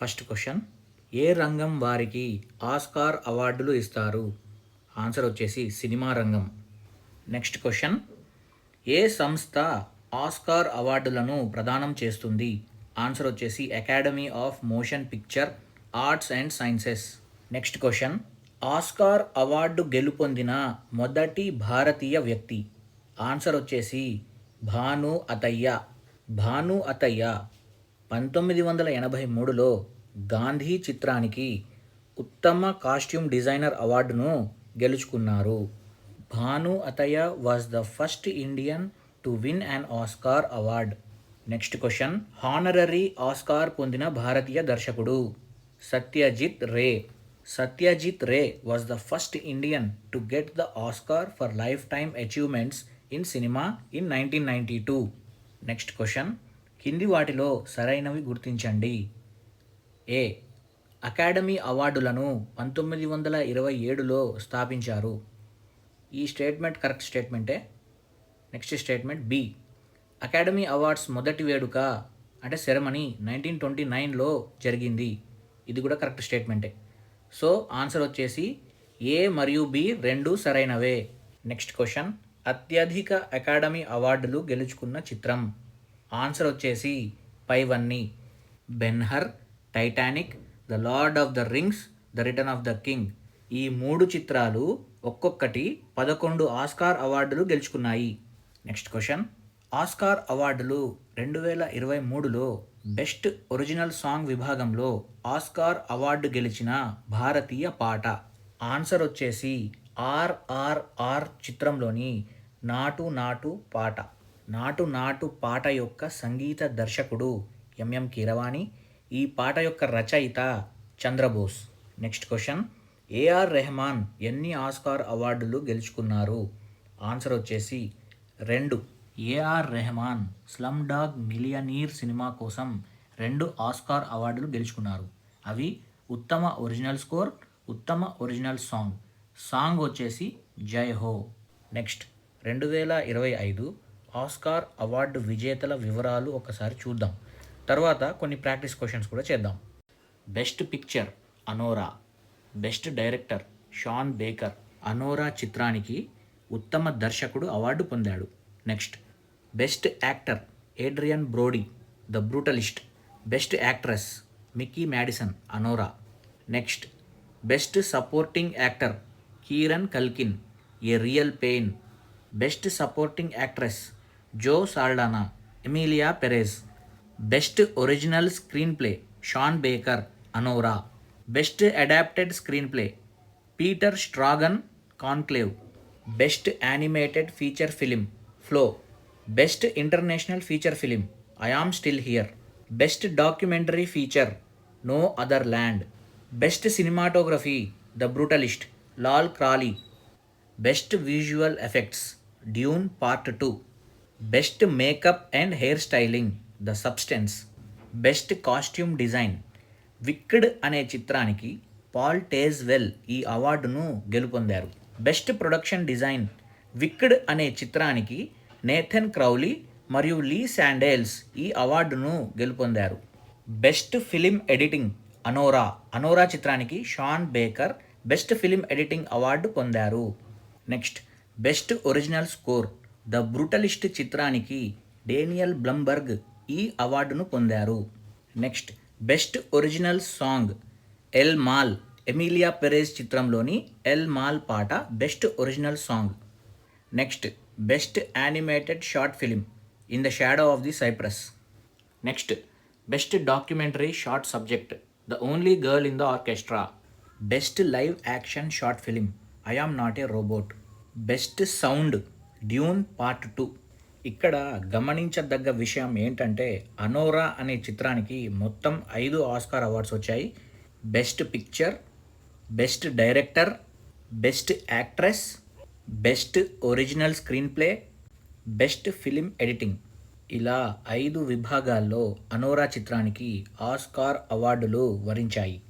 First question ఏ రంగం వారికి Oscar అవార్డులు ఇస్తారు? ఆన్సర్ వచ్చేసి సినిమా రంగం. నెక్స్ట్ క్వశ్చన్ ఏ సంస్థ ఆస్కార్ అవార్డులను ప్రదానం చేస్తుంది? ఆన్సర్ వచ్చేసి academy of motion picture arts and sciences. Next question Oscar award గెలుపొందిన మొదటి భారతీయ వ్యక్తి? ఆన్సర్ వచ్చేసి భాను అతయ్య. భాను అతయ్య. పంతొమ్మిది వందల ఎనభై మూడులో గాంధీ చిత్రానికి ఉత్తమ కాస్ట్యూమ్ డిజైనర్ అవార్డును గెలుచుకున్నారు. Bhanu Athaiya was the first Indian to win an Oscar award next question honorary Oscar పొందిన భారతీయ దర్శకుడు Satyajit Ray. Satyajit Ray was the first Indian to get the Oscar for lifetime achievements in cinema in nineteen ninety two next question కింది వాటిలో సరైనవి గుర్తించండి. ఏ. Academy అవార్డులను పంతొమ్మిది వందల ఇరవై ఏడులో స్థాపించారు. ఈ statement correct స్టేట్మెంటే? Next statement B. Academy awards మొదటి వేడుక అంటే సెరమనీ నైన్టీన్ ట్వంటీ నైన్లో జరిగింది. ఇది కూడా కరెక్ట్ స్టేట్మెంటే. సో ఆన్సర్ వచ్చేసి ఏ మరియు బి రెండు సరైనవే. Next question. అత్యధిక అకాడమీ అవార్డులు గెలుచుకున్న చిత్రం. ఆన్సర్ వచ్చేసి పైవన్నీ. Ben Hur Titanic the Lord of the Rings the Return of the King. ఈ మూడు చిత్రాలు ఒక్కొక్కటి పదకొండు ఆస్కార్ అవార్డులు గెలుచుకున్నాయి. Next question. ఆస్కార్ అవార్డులు రెండు వేల ఇరవై మూడులో బెస్ట్ ఒరిజినల్ సాంగ్ విభాగంలో ఆస్కార్ అవార్డు గెలిచిన భారతీయ పాట. ఆన్సర్ వచ్చేసి ఆర్ఆర్ఆర్ చిత్రంలోని నాటు నాటు పాట. నాటు నాటు పాట యొక్క సంగీత దర్శకుడు ఎంఎం కీరవాణి ఈ పాట యొక్క రచయిత చంద్రబోస్. నెక్స్ట్ క్వశ్చన్ ఏఆర్ రెహమాన్ ఎన్ని ఆస్కార్ అవార్డులు గెలుచుకున్నారు? ఆన్సర్ వచ్చేసి రెండు. A R Rahman Slumdog Millionaire cinema కోసం రెండు ఆస్కార్ అవార్డులు గెలుచుకున్నారు. అవి ఉత్తమ ఒరిజినల్ స్కోర్ ఉత్తమ ఒరిజినల్ సాంగ్. సాంగ్ వచ్చేసి జై హో. నెక్స్ట్ రెండు వేల ఇరవై ఐదు ఆస్కార్ అవార్డు విజేతల వివరాలు ఒకసారి చూద్దాం. తర్వాత కొన్ని ప్రాక్టీస్ క్వశ్చన్స్ కూడా చేద్దాం. Best picture Anora. Best director Sean Baker Anora చిత్రానికి ఉత్తమ దర్శకుడు అవార్డు పొందాడు. Next best actor Adrien Brody the Brutalist. Best actress Mikey Madison Anora. Next best supporting actor Kieran Culkin A Real Pain. Best supporting actress Zoe Saldana Emilia Perez. Best original screenplay Sean Baker Anora. Best adapted screenplay Peter Straughan Conclave. Best animated feature film Flow. Best international feature film I am Still Here. Best documentary feature No Other Land. Best cinematography the Brutalist Lol Crawley. Best visual effects Dune Part Two. Best makeup and hair styling the Substance best costume design Wicked అనే చిత్రానికి Paul టేజ్వెల్ ఈ అవార్డును గెలుపొందారు. Best production design Wicked అనే చిత్రానికి Nathan Crawley మరియు లీ శాండేల్స్ ఈ అవార్డును గెలుపొందారు. Best film editing Anora Anora చిత్రానికి Sean Baker best film editing award పొందారు. Next best original score the Brutalist చిత్రానికి డేనియల్ బ్లంబర్గ్ ఈ అవార్డును పొందారు. Next best original song El Mal Emilia Perez చిత్రంలోని ఎల్ మాల్ పాట best original song. Next best animated short film In the Shadow of the Cypress. Next best documentary short subject the Only Girl in the Orchestra. Best live action short film I am not a Robot. Best sound Dune Part Two. ఇక్కడ గమనించదగ్గ విషయం ఏంటంటే Anora అనే చిత్రానికి మొత్తం ఐదు Oscar awards వచ్చాయి. Best picture best director best actress best original screenplay best film editing. ఇలా ఐదు విభాగాల్లో అనోరా చిత్రానికి ఆస్కార్ అవార్డులు వరించాయి.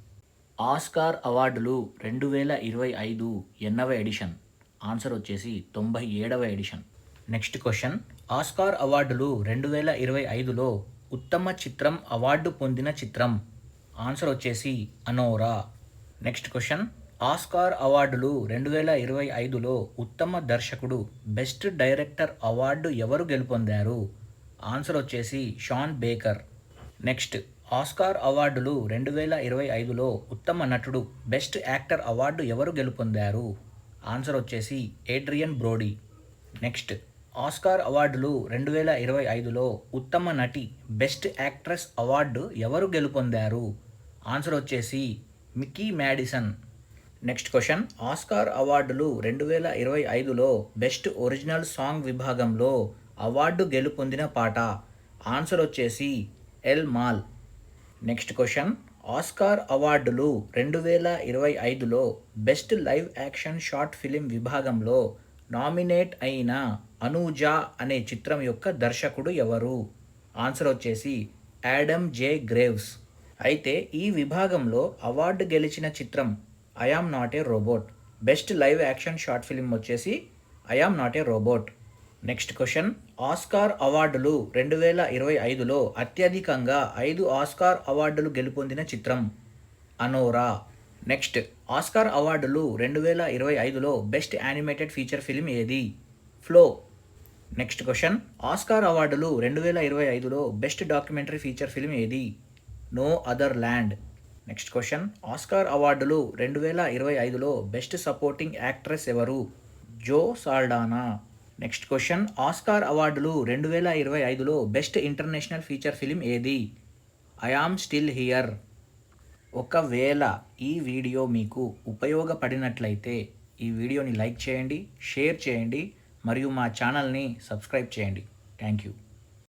ఆస్కార్ అవార్డులు రెండు వేల ఇరవై ఐదు ఎన్నవ ఎడిషన్. ఆన్సర్ వచ్చేసి తొంభై ఏడవ ఎడిషన్. Next question. ఆస్కార్ అవార్డులు రెండు వేల ఇరవై ఐదులో ఉత్తమ చిత్రం అవార్డు పొందిన చిత్రం. ఆన్సర్ వచ్చేసి అనోరా. Next question. ఆస్కార్ అవార్డులు రెండు వేల ఇరవై ఐదులో ఉత్తమ దర్శకుడు బెస్ట్ డైరెక్టర్ అవార్డు ఎవరు గెలుపొందారు? ఆన్సర్ వచ్చేసి షాన్ బేకర్. నెక్స్ట్. ఆస్కార్ అవార్డులు రెండు వేల ఇరవై ఐదులో ఉత్తమ నటుడు బెస్ట్ యాక్టర్ అవార్డు ఎవరు గెలుపొందారు? ఆన్సర్ వచ్చేసి ఏడ్రియన్ బ్రోడీ. నెక్స్ట్ ఆస్కార్ అవార్డులు రెండు వేల ఇరవై ఐదులో ఉత్తమ నటి బెస్ట్ యాక్ట్రెస్ అవార్డు ఎవరు గెలుపొందారు? ఆన్సర్ వచ్చేసి Mikey Madison. Next question Oscar అవార్డులు రెండు వేల ఇరవై ఐదులో బెస్ట్ ఒరిజినల్ సాంగ్ విభాగంలో అవార్డు గెలుపొందిన పాట. ఆన్సర్ వచ్చేసి El Mal. Next question Oscar అవార్డులు రెండు వేల ఇరవై ఐదులో best live action short film విభాగంలో నామినేట్ అయిన అనూజా అనే చిత్రం యొక్క దర్శకుడు ఎవరు? ఆన్సర్ వచ్చేసి యాడమ్ జే గ్రేవ్స్. అయితే ఈ విభాగంలో అవార్డు గెలిచిన చిత్రం I am not a Robot. Best live action short film వచ్చేసి I am not a Robot. Next question. Oscar అవార్డులు రెండు వేల ఇరవై ఐదులో అత్యధికంగా ఐదు ఆస్కార్ అవార్డులు గెలుపొందిన చిత్రం. అనోరా. నెక్స్ట్. ఆస్కార్ అవార్డులు రెండు వేల ఇరవై ఐదులో బెస్ట్ యానిమేటెడ్ ఫీచర్ ఫిలిం ఏది? ఫ్లో. Next question. ఆస్కార్ అవార్డులు రెండు వేల ఇరవై ఐదులో బెస్ట్ డాక్యుమెంటరీ ఫీచర్ ఫిలిం ఏది? No Other Land. Next question. Oscar అవార్డులు రెండు వేల ఇరవై ఐదులో బెస్ట్ సపోర్టింగ్ యాక్ట్రెస్ ఎవరు? Zoe Saldana. Next question Oscar అవార్డులు రెండు వేల ఇరవై ఐదులో బెస్ట్ ఇంటర్నేషనల్ ఫీచర్ ఫిలిం ఏది? ఐ ఆమ్ స్టిల్ హియర్ ఒకవేళ ఈ వీడియో మీకు ఉపయోగపడినట్లయితే ఈ వీడియోని లైక్ చేయండి షేర్ చేయండి మరియు మా ఛానల్ని సబ్స్క్రైబ్ చేయండి. Thank you